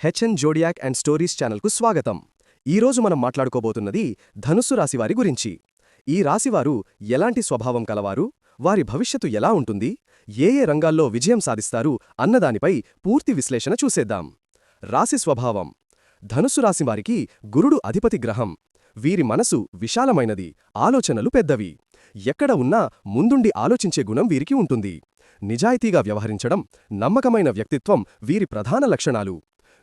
HN zodiac and stories ఛానల్కు స్వాగతం. ఈరోజు మనం మాట్లాడుకోబోతున్నది ధనుస్సు రాశివారి గురించి. ఈ రాశివారు ఎలాంటి స్వభావం కలవారు? వారి భవిష్యత్తు ఎలా ఉంటుంది? ఏ ఏ రంగాల్లో విజయం సాధిస్తారు? అన్నదానిపై పూర్తి విశ్లేషణ చూసేద్దాం. రాశి స్వభావం. ధనుస్సు రాశివారికి గురుడు అధిపతి గ్రహం. వీరి మనసు విశాలమైనది ఆలోచనలు పెద్దవి. ఎక్కడ ఉన్నా ముందుండి ఆలోచించే గుణం వీరికి ఉంటుంది. నిజాయితీగా వ్యవహరించడం నమ్మకమైన వ్యక్తిత్వం వీరి ప్రధాన లక్షణాలు.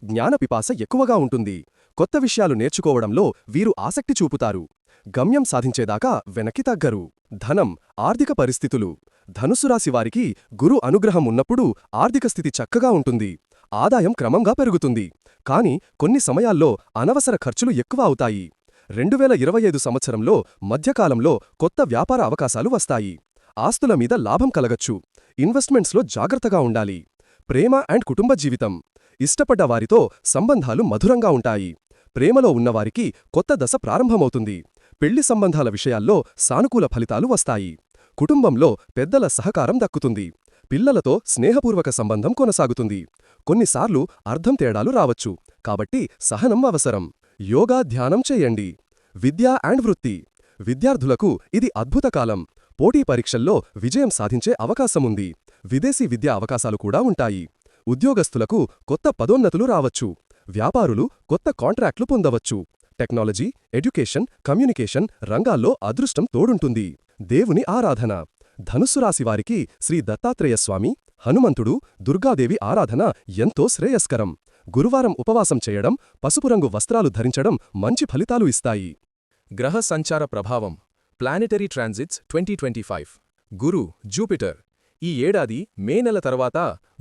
జ్ఞానపిపాస ఎక్కువగా ఉంటుంది. కొత్త విషయాలు నేర్చుకోవడంలో వీరు ఆసక్తి చూపుతారు. గమ్యం సాధించేదాకా వెనక్కి తగ్గరు. ధనం ఆర్థిక పరిస్థితులు. ధనుసురాశివారికి గురు అనుగ్రహం ఉన్నప్పుడు ఆర్థిక స్థితి చక్కగా ఉంటుంది. ఆదాయం క్రమంగా పెరుగుతుంది. కాని కొన్ని సమయాల్లో అనవసర ఖర్చులు ఎక్కువ అవుతాయి. రెండువేల ఇరవై ఐదు సంవత్సరంలో మధ్యకాలంలో కొత్త వ్యాపార అవకాశాలు వస్తాయి. ఆస్తుల మీద లాభం కలగచ్చు. ఇన్వెస్ట్మెంట్స్లో జాగ్రత్తగా ఉండాలి. ప్రేమ అండ్ కుటుంబ జీవితం. ఇష్టపడ్డ వారితో సంబంధాలు మధురంగా ఉంటాయి. ప్రేమలో ఉన్నవారికి కొత్త దశ ప్రారంభమవుతుంది. పెళ్ళి సంబంధాల విషయాల్లో సానుకూల ఫలితాలు వస్తాయి. కుటుంబంలో పెద్దల సహకారం దక్కుతుంది. పిల్లలతో స్నేహపూర్వక సంబంధం కొనసాగుతుంది. కొన్నిసార్లు అర్థం తేడాలు రావచ్చు. కాబట్టి సహనం అవసరం. యోగా ధ్యానం చేయండి. విద్య అండ్ వృత్తి. విద్యార్థులకు ఇది అద్భుత కాలం. పోటీ పరీక్షల్లో విజయం సాధించే అవకాశముంది. విదేశీ విద్యా అవకాశాలు కూడా ఉంటాయి. ఉద్యోగస్తులకు కొత్త పదోన్నతులు రావచ్చు. వ్యాపారులు కొత్త కాంట్రాక్ట్లు పొందవచ్చు. టెక్నాలజీ ఎడ్యుకేషన్ కమ్యూనికేషన్ రంగాల్లో అదృష్టం తోడుంటుంది. దేవుని ఆరాధన. ధనుస్సు రాశివారికి శ్రీ దత్తాత్రేయస్వామి హనుమంతుడు దుర్గాదేవి ఆరాధన ఎంతో శ్రేయస్కరం. గురువారం ఉపవాసం చేయడం పసుపురంగు వస్త్రాలు ధరించడం మంచి ఫలితాలు ఇస్తాయి. గ్రహ సంచార ప్రభావం. Planetary transits twenty twenty five. గురు జూపిటర్. ఈ ఏడాది మే నెల తర్వాత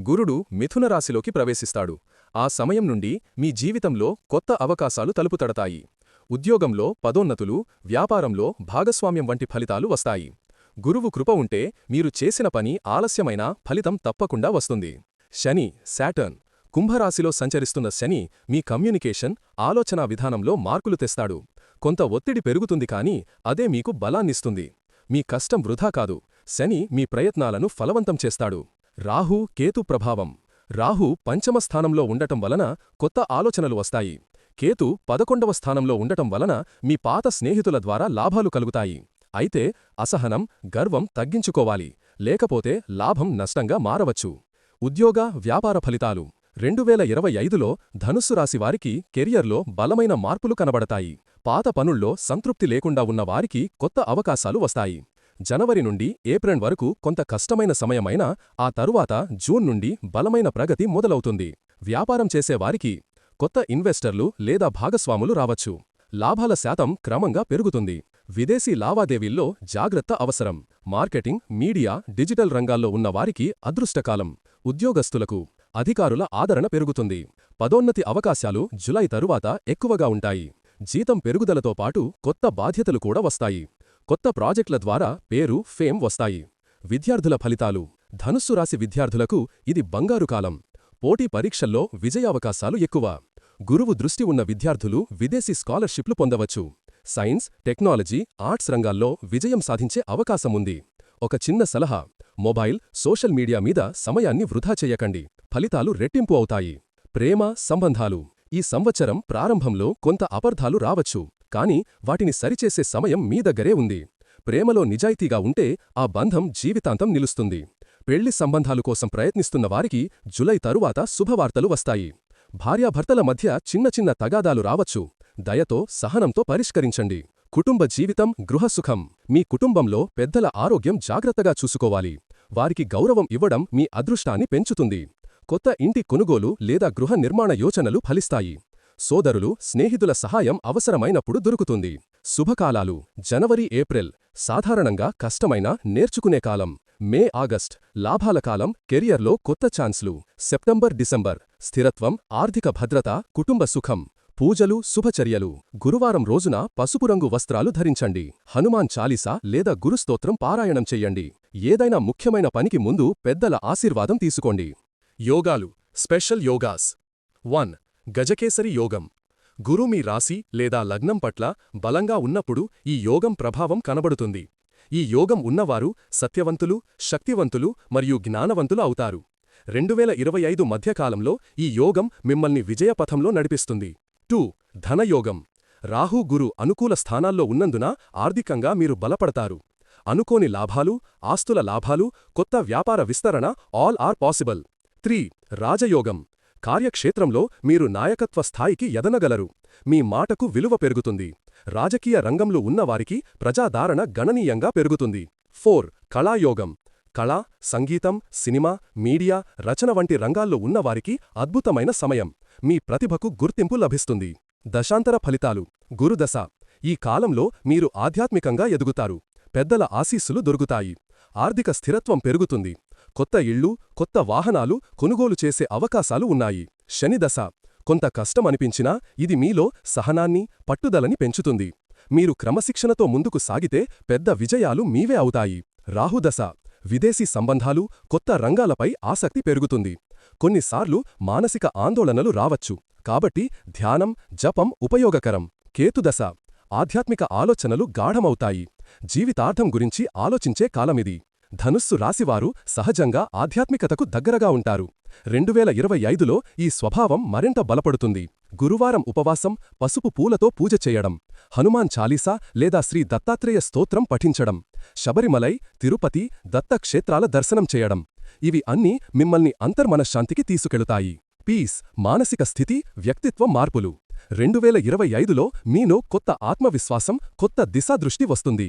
గురుడు మిథునరాశిలోకి ప్రవేశిస్తాడు. ఆ సమయం నుండి మీ జీవితంలో కొత్త అవకాశాలు తలుపుతడతాయి. ఉద్యోగంలో పదోన్నతులు వ్యాపారంలో భాగస్వామ్యం వంటి ఫలితాలు వస్తాయి. గురువు కృప ఉంటే మీరు చేసిన పని ఆలస్యమైనా ఫలితం తప్పకుండా వస్తుంది. శని శాటర్న్ కుంభరాశిలో సంచరిస్తున్న శని మీ కమ్యూనికేషన్ ఆలోచనా విధానంలో మార్కులు తెస్తాడు. కొంత ఒత్తిడి పెరుగుతుంది కానీ అదే మీకు బలాన్నిస్తుంది. మీ కష్టం వృధా కాదు. శని మీ ప్రయత్నాలను ఫలవంతం చేస్తాడు. రాహు కేతు ప్రభావం. రాహు పంచమ స్థానంలో ఉండటం వలన కొత్త ఆలోచనలు వస్తాయి. కేతు పదకొండవ స్థానంలో ఉండటం వలన మీ పాత స్నేహితుల ద్వారా లాభాలు కలుగుతాయి. అయితే అసహనం గర్వం తగ్గించుకోవాలి. లేకపోతే లాభం నష్టంగా మారవచ్చు. ఉద్యోగ వ్యాపార ఫలితాలు. రెండువేల ఇరవై ఐదులో ధనుస్సు రాశివారికి కెరియర్లో బలమైన మార్పులు కనబడతాయి. పాత పనుల్లో సంతృప్తి లేకుండా ఉన్నవారికి కొత్త అవకాశాలు వస్తాయి. జనవరి నుండి ఏప్రిల్ వరకు కొంత కష్టమైన సమయమైనా ఆ తరువాత జూన్ నుండి బలమైన ప్రగతి మొదలవుతుంది. వ్యాపారం చేసేవారికి కొత్త ఇన్వెస్టర్లు లేదా భాగస్వాములు రావచ్చు. లాభాల శాతం క్రమంగా పెరుగుతుంది. విదేశీ లావాదేవీల్లో జాగ్రత్త అవసరం. మార్కెటింగ్ మీడియా డిజిటల్ రంగాల్లో ఉన్నవారికి అదృష్టకాలం. ఉద్యోగస్తులకు అధికారుల ఆదరణ పెరుగుతుంది. పదోన్నతి అవకాశాలు జులై తరువాత ఎక్కువగా ఉంటాయి. జీతం పెరుగుదలతో పాటు కొత్త బాధ్యతలు కూడా వస్తాయి. కొత్త ప్రాజెక్టుల ద్వారా పేరు ఫేమ్ వస్తాయి. విద్యార్థుల ఫలితాలు. ధనుస్సు రాశి విద్యార్థులకు ఇది బంగారు కాలం. పోటీ పరీక్షల్లో విజయావకాశాలు ఎక్కువ. గురువు దృష్టి ఉన్న విద్యార్థులు విదేశీ స్కాలర్షిప్లు పొందవచ్చు. సైన్స్ టెక్నాలజీ ఆర్ట్స్ రంగాల్లో విజయం సాధించే అవకాశముంది. ఒక చిన్న సలహా మొబైల్ సోషల్ మీడియా మీద సమయాన్ని వృధా చేయకండి. ఫలితాలు రెట్టింపు అవుతాయి. ప్రేమ సంబంధాలు. ఈ సంవత్సరం ప్రారంభంలో కొంత అపర్ధాలు రావచ్చు. కాని వాటిని సరిచేసే సమయం మీ దగ్గరే ఉంది. ప్రేమలో నిజాయితీగా ఉంటే ఆ బంధం జీవితాంతం నిలుస్తుంది. పెళ్ళి సంబంధాలు కోసం ప్రయత్నిస్తున్న వారికి జులై తరువాత శుభవార్తలు వస్తాయి. భార్యాభర్తల మధ్య చిన్న చిన్న తగాదాలు రావచ్చు. దయతో సహనంతో పరిష్కరించండి. కుటుంబ జీవితం గృహసుఖం. మీ కుటుంబంలో పెద్దల ఆరోగ్యం జాగ్రత్తగా చూసుకోవాలి. వారికి గౌరవం ఇవ్వడం మీ అదృష్టాన్ని పెంచుతుంది. కొత్త ఇంటి కొనుగోలు లేదా గృహ నిర్మాణ యోచనలు ఫలిస్తాయి. సోదరులు స్నేహితుల సహాయం అవసరమైనప్పుడు దొరుకుతుంది. శుభకాలాలు. జనవరి ఏప్రిల్. సాధారణంగా కష్టమైన నేర్చుకునే కాలం. మే ఆగస్ట్. లాభాల కాలం. కెరియర్లో కొత్త ఛాన్స్లు. September December. స్థిరత్వం ఆర్థిక భద్రత కుటుంబ సుఖం. పూజలు శుభచర్యలు. గురువారం రోజున పసుపు రంగు వస్త్రాలు ధరించండి. హనుమాన్ చాలీసా లేదా గురుస్తోత్రం పారాయణం చెయ్యండి ఏదైనా ముఖ్యమైన పనికి ముందు పెద్దల ఆశీర్వాదం తీసుకోండి. యోగాలు. Special yogas. వన్. గజకేసరి యోగం. గురు మీ రాశి లేదా లగ్నం పట్ల బలంగా ఉన్నప్పుడు ఈ యోగం ప్రభావం కనబడుతుంది. ఈ యోగం ఉన్నవారు సత్యవంతులు శక్తివంతులు మరియు జ్ఞానవంతులు అవుతారు. రెండువేల ఇరవై ఐదు మధ్యకాలంలో ఈ యోగం మిమ్మల్ని విజయపథంలో నడిపిస్తుంది. టూ. ధనయోగం. రాహు గురు అనుకూల స్థానాల్లో ఉన్నందున ఆర్థికంగా మీరు బలపడతారు. అనుకోని లాభాలు ఆస్తుల లాభాలు కొత్త వ్యాపార విస్తరణ ఆల్ ఆర్ పాసిబుల్. త్రీ. రాజయోగం. కార్యక్షేత్రంలో మీరు నాయకత్వ స్థాయికి ఎదనగలరు. మీ మాటకు విలువ పెరుగుతుంది. రాజకీయ రంగంలో ఉన్నవారికి ప్రజాదారణ గణనీయంగా పెరుగుతుంది. ఫోర్. కళాయోగం. కళ సంగీతం సినిమా మీడియా రచన వంటి రంగాల్లో ఉన్నవారికి అద్భుతమైన సమయం. మీ ప్రతిభకు గుర్తింపు లభిస్తుంది. దశాంతర ఫలితాలు. గురుదశ. ఈ కాలంలో మీరు ఆధ్యాత్మికంగా ఎదుగుతారు. పెద్దల ఆశీస్సులు దొరుకుతాయి. ఆర్థిక స్థిరత్వం పెరుగుతుంది. కొత్త ఇళ్ళు కొత్త వాహనాలు కొనుగోలు చేసే అవకాశాలు ఉన్నాయి. శనిదశ కొంత కష్టమనిపించినా ఇది మీలో సహనాన్ని పట్టుదలని పెంచుతుంది. మీరు క్రమశిక్షణతో ముందుకు సాగితే పెద్ద విజయాలు మీవే అవుతాయి. రాహుదశ విదేశీ సంబంధాలు కొత్త రంగాలపై ఆసక్తి పెరుగుతుంది. కొన్నిసార్లు మానసిక ఆందోళనలు రావచ్చు. కాబట్టి ధ్యానం జపం ఉపయోగకరం. కేతుదశ ఆధ్యాత్మిక ఆలోచనలు గాఢమవుతాయి. జీవితార్థం గురించి ఆలోచించే కాలమిది. ధనుస్సు రాశివారు సహజంగా ఆధ్యాత్మికతకు దగ్గరగా ఉంటారు. రెండువేల ఇరవై ఐదులో ఈ స్వభావం మరింత బలపడుతుంది. గురువారం ఉపవాసం పసుపు పూలతో పూజ చేయడం హనుమాన్ చాలీసా లేదా శ్రీ దత్తాత్రేయ స్తోత్రం పఠించడం శబరిమలై తిరుపతి దత్త క్షేత్రాల దర్శనం చేయడం. ఇవి అన్నీ మిమ్మల్ని అంతర్మనశ్శాంతికి తీసుకెళుతాయి. పీస్ మానసిక స్థితి వ్యక్తిత్వ మార్పులు. రెండువేల ఇరవై ఐదులో మీలో కొత్త ఆత్మవిశ్వాసం కొత్త దిశాదృష్టి వస్తుంది.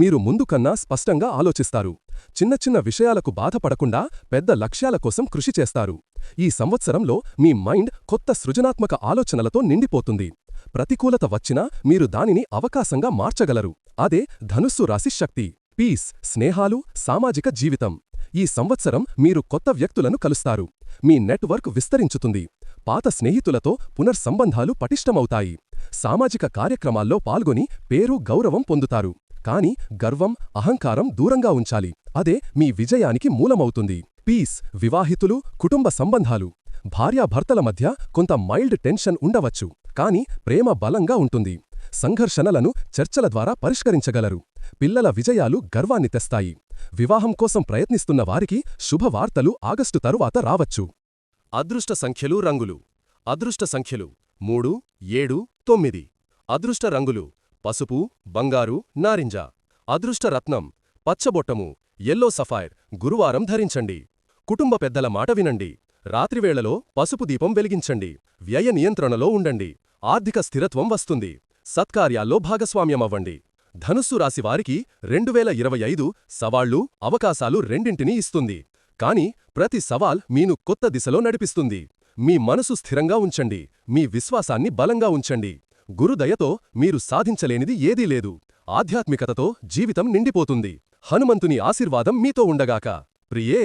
మీరు ముందుకన్నా స్పష్టంగా ఆలోచిస్తారు. చిన్న చిన్న విషయాలకు బాధపడకుండా పెద్ద లక్ష్యాల కోసం కృషి చేస్తారు. ఈ సంవత్సరంలో మీ మైండ్ కొత్త సృజనాత్మక ఆలోచనలతో నిండిపోతుంది. ప్రతికూలత వచ్చినా మీరు దానిని అవకాశంగా మార్చగలరు. అదే ధనుస్సు రాశి శక్తి పీస్ స్నేహాలు సామాజిక జీవితం. ఈ సంవత్సరం మీరు కొత్త వ్యక్తులను కలుస్తారు. మీ నెట్వర్క్ విస్తరించుతుంది. పాత స్నేహితులతో పునర్సంబంధాలు పటిష్టమవుతాయి. సామాజిక కార్యక్రమాల్లో పాల్గొని పేరు గౌరవం పొందుతారు. కాని గర్వం అహంకారం దూరంగా ఉంచాలి. అదే మీ విజయానికి మూలమవుతుంది. పీస్ వివాహితులు కుటుంబ సంబంధాలు. భార్యాభర్తల మధ్య కొంత మైల్డ్ టెన్షన్ ఉండవచ్చు. కాని ప్రేమ బలంగా ఉంటుంది. సంఘర్షణలను చర్చల ద్వారా పరిష్కరించగలరు. పిల్లల విజయాలు గర్వాన్ని తెస్తాయి. వివాహం కోసం ప్రయత్నిస్తున్న వారికి శుభవార్తలు ఆగస్టు తరువాత రావచ్చు. అదృష్ట సంఖ్యలు రంగులు. అదృష్ట సంఖ్యలు మూడు ఏడు తొమ్మిది. అదృష్ట రంగులు పసుపు బంగారు నారింజ. అదృష్ట రత్నం పచ్చబొట్టము ఎల్లో సఫైర్ గురువారం ధరించండి. కుటుంబ పెద్దల మాట వినండి. రాత్రివేళలో పసుపు దీపం వెలిగించండి. వ్యయ నియంత్రణలో ఉండండి. ఆర్థిక స్థిరత్వం వస్తుంది. సత్కార్యాల్లో భాగస్వామ్యమవ్వండి. ధనుస్సు రాశివారికి రెండువేల ఇరవై ఐదు సవాళ్ళు అవకాశాలు రెండింటినీ ఇస్తుంది. కాని ప్రతి సవాల్ మీను కొత్త దిశలో నడిపిస్తుంది. మీ మనసు స్థిరంగా ఉంచండి. మీ విశ్వాసాన్ని బలంగా ఉంచండి. గురుదయతో మీరు సాధించలేనిది ఏదీ లేదు. ఆధ్యాత్మికతతో జీవితం నిండిపోతుంది. హనుమంతుని ఆశీర్వాదం మీతో ఉండగాక. ప్రియే!